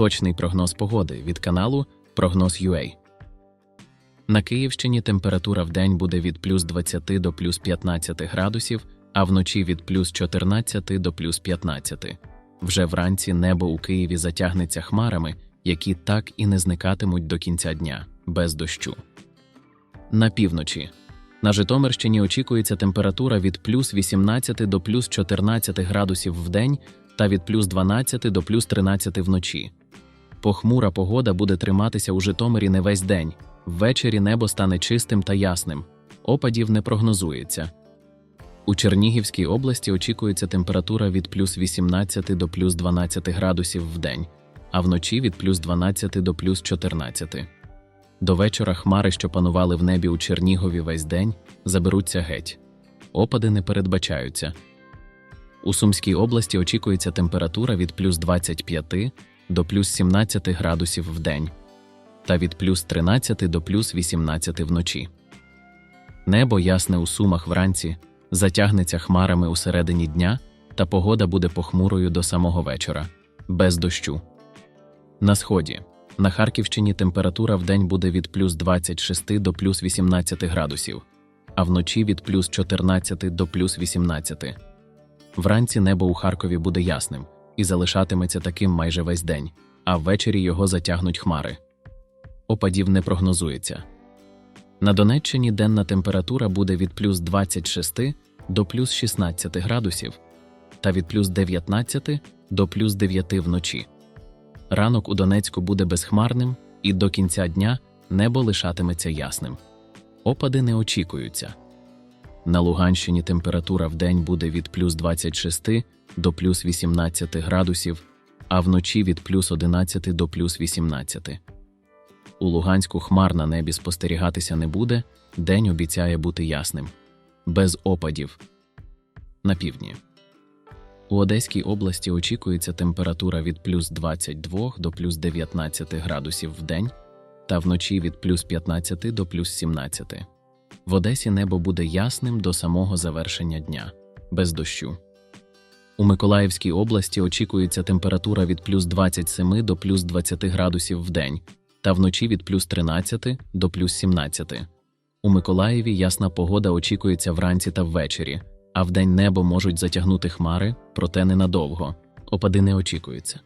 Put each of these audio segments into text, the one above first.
Точний прогноз погоди від каналу Прогноз UA. На Київщині температура в день буде від плюс 20 до плюс 15 градусів, а вночі від плюс 14 до плюс 15. Вже вранці небо у Києві затягнеться хмарами, які так і не зникатимуть до кінця дня без дощу. На півночі. На Житомирщині очікується температура від плюс 18 до плюс 14 градусів в день та від плюс 12 до плюс 13 вночі. Похмура погода буде триматися у Житомирі не весь день. Ввечері небо стане чистим та ясним. Опадів не прогнозується. У Чернігівській області очікується температура від плюс 18 до плюс 12 градусів в день, а вночі від плюс 12 до плюс 14. До вечора хмари, що панували в небі у Чернігові весь день, заберуться геть. Опади не передбачаються. У Сумській області очікується температура від плюс 25 до плюс 17 градусів в день та від плюс 13 до плюс 18 вночі. Небо ясне у сумах вранці, затягнеться хмарами у середині дня, та погода буде похмурою до самого вечора, без дощу. На сході. На Харківщині температура в день буде від плюс 26 до плюс 18 градусів, а вночі від плюс 14 до плюс 18. Вранці небо у Харкові буде ясним і залишатиметься таким майже весь день, а ввечері його затягнуть хмари. Опадів не прогнозується. На Донеччині денна температура буде від плюс 26 до плюс 16 градусів та від плюс 19 до плюс 9 вночі. Ранок у Донецьку буде безхмарним, і до кінця дня небо лишатиметься ясним. Опади не очікуються. На Луганщині температура в день буде від плюс 26 до плюс 18 градусів, а вночі від плюс 11 до плюс 18. У Луганську хмар на небі спостерігатися не буде, день обіцяє бути ясним, без опадів. На півдні. У Одеській області очікується температура від плюс 22 до плюс 19 градусів в день та вночі від плюс 15 до плюс 17. В Одесі небо буде ясним до самого завершення дня, без дощу. У Миколаївській області очікується температура від плюс 27 до плюс 20 градусів в день та вночі від плюс 13 до плюс 17. У Миколаєві ясна погода очікується вранці та ввечері, а вдень небо можуть затягнути хмари, проте ненадовго. Опади не очікуються.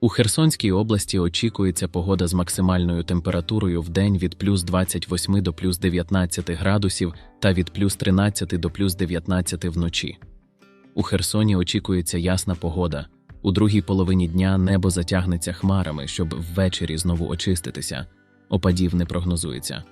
У Херсонській області очікується погода з максимальною температурою в день від плюс 28 до плюс 19 градусів та від плюс 13 до плюс 19 вночі. У Херсоні очікується ясна погода. У другій половині дня небо затягнеться хмарами, щоб ввечері знову очиститися. Опадів не прогнозується.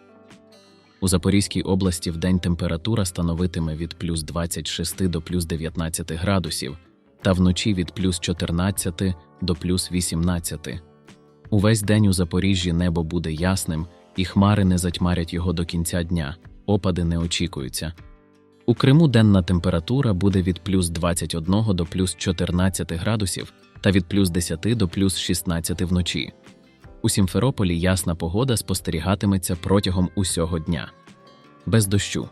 У Запорізькій області вдень температура становитиме від плюс 26 до плюс 19 градусів, та вночі від плюс 14 до плюс 18. Увесь день у Запоріжжі небо буде ясним, і хмари не затьмарять його до кінця дня, опади не очікуються. У Криму денна температура буде від плюс 21 до плюс 14 градусів та від плюс 10 до плюс 16 вночі. У Сімферополі ясна погода спостерігатиметься протягом усього дня. Без дощу.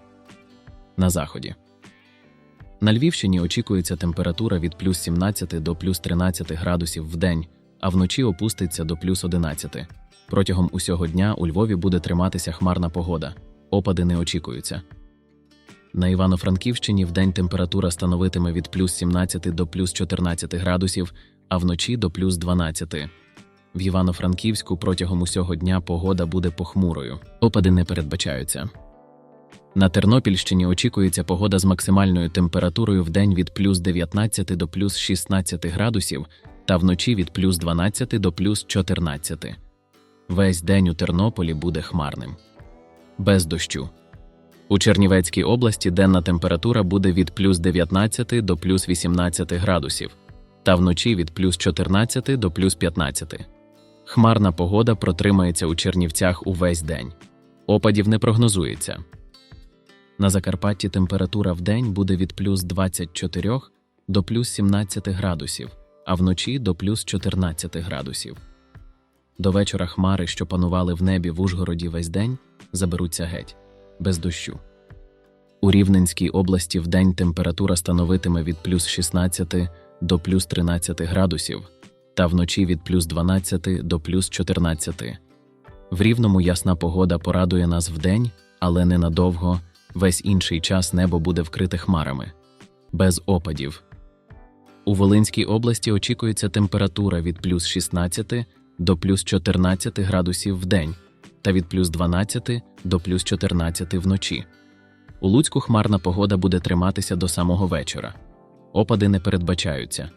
На заході. На Львівщині очікується температура від плюс 17 до плюс 13 градусів в день, а вночі опуститься до плюс 11. Протягом усього дня у Львові буде триматися хмарна погода. Опади не очікуються. На Івано-Франківщині вдень температура становитиме від плюс 17 до плюс 14 градусів, а вночі до плюс 12. В Івано-Франківську протягом усього дня погода буде похмурою. Опади не передбачаються. На Тернопільщині очікується погода з максимальною температурою в день від плюс 19 до плюс 16 градусів та вночі від плюс 12 до плюс 14. Весь день у Тернополі буде хмарним. Без дощу. У Чернівецькій області денна температура буде від плюс 19 до плюс 18 градусів, та вночі від плюс 14 до плюс 15. Хмарна погода протримається у Чернівцях увесь день. Опадів не прогнозується. На Закарпатті температура в день буде від плюс 24 до плюс 17 градусів, а вночі до плюс 14 градусів. До вечора хмари, що панували в небі в Ужгороді весь день, заберуться геть без дощу. У Рівненській області вдень температура становитиме від плюс 16 до плюс 13 градусів, та вночі від плюс 12 до плюс 14. В рівному ясна погода порадує нас вдень, але ненадовго, весь інший час небо буде вкрите хмарами. Без опадів. У Волинській області очікується температура від плюс 16 до плюс 14 градусів в день та від плюс 12 до плюс 14 вночі. У Луцьку хмарна погода буде триматися до самого вечора. Опади не передбачаються.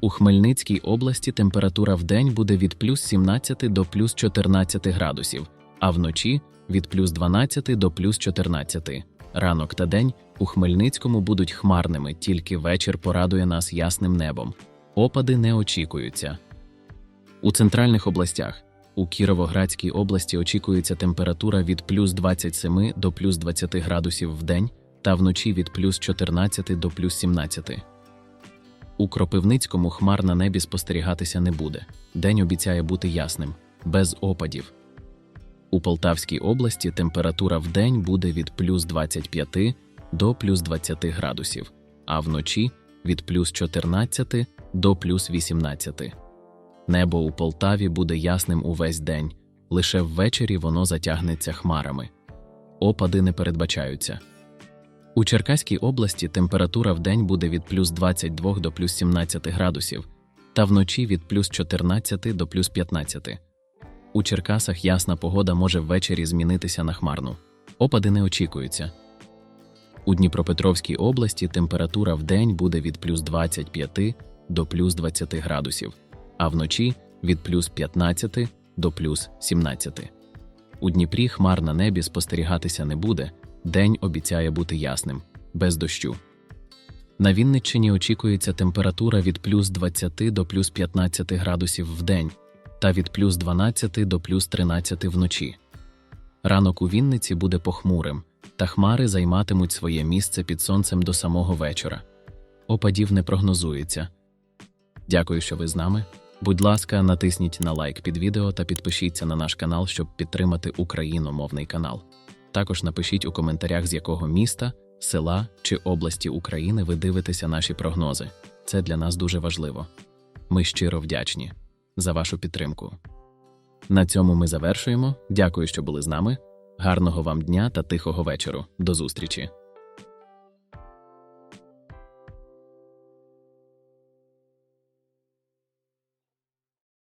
У Хмельницькій області температура вдень буде від плюс 17 до плюс 14 градусів, а вночі від плюс 12 до плюс 14. Ранок та день у Хмельницькому будуть хмарними, тільки вечір порадує нас ясним небом. Опади не очікуються. У центральних областях у Кіровоградській області очікується температура від плюс 27 до плюс 20 градусів в день та вночі від плюс 14 до плюс 17. У Кропивницькому хмар на небі спостерігатися не буде. День обіцяє бути ясним, без опадів. У Полтавській області температура в день буде від плюс 25 до плюс 20 градусів, а вночі від плюс 14 до плюс 18. Небо у Полтаві буде ясним увесь день, лише ввечері воно затягнеться хмарами. Опади не передбачаються. У Черкаській області температура в день буде від плюс 22 до плюс 17 градусів, та вночі від плюс 14 до плюс 15. У Черкасах ясна погода може ввечері змінитися на хмарну. Опади не очікуються. У Дніпропетровській області температура в день буде від плюс 25 до плюс 20 градусів, а вночі від плюс 15 до плюс 17. У Дніпрі хмар на небі спостерігатися не буде, день обіцяє бути ясним, без дощу. На Вінниччині очікується температура від плюс 20 до плюс 15 градусів в день та від плюс 12 до плюс 13 вночі. Ранок у Вінниці буде похмурим, та хмари займатимуть своє місце під сонцем до самого вечора. Опадів не прогнозується. Дякую, що ви з нами. Будь ласка, натисніть на лайк під відео та підпишіться на наш канал, щоб підтримати україномовний канал. Також напишіть у коментарях, з якого міста, села чи області України ви дивитеся наші прогнози. Це для нас дуже важливо. Ми щиро вдячні за вашу підтримку. На цьому ми завершуємо. Дякую, що були з нами. Гарного вам дня та тихого вечору. До зустрічі!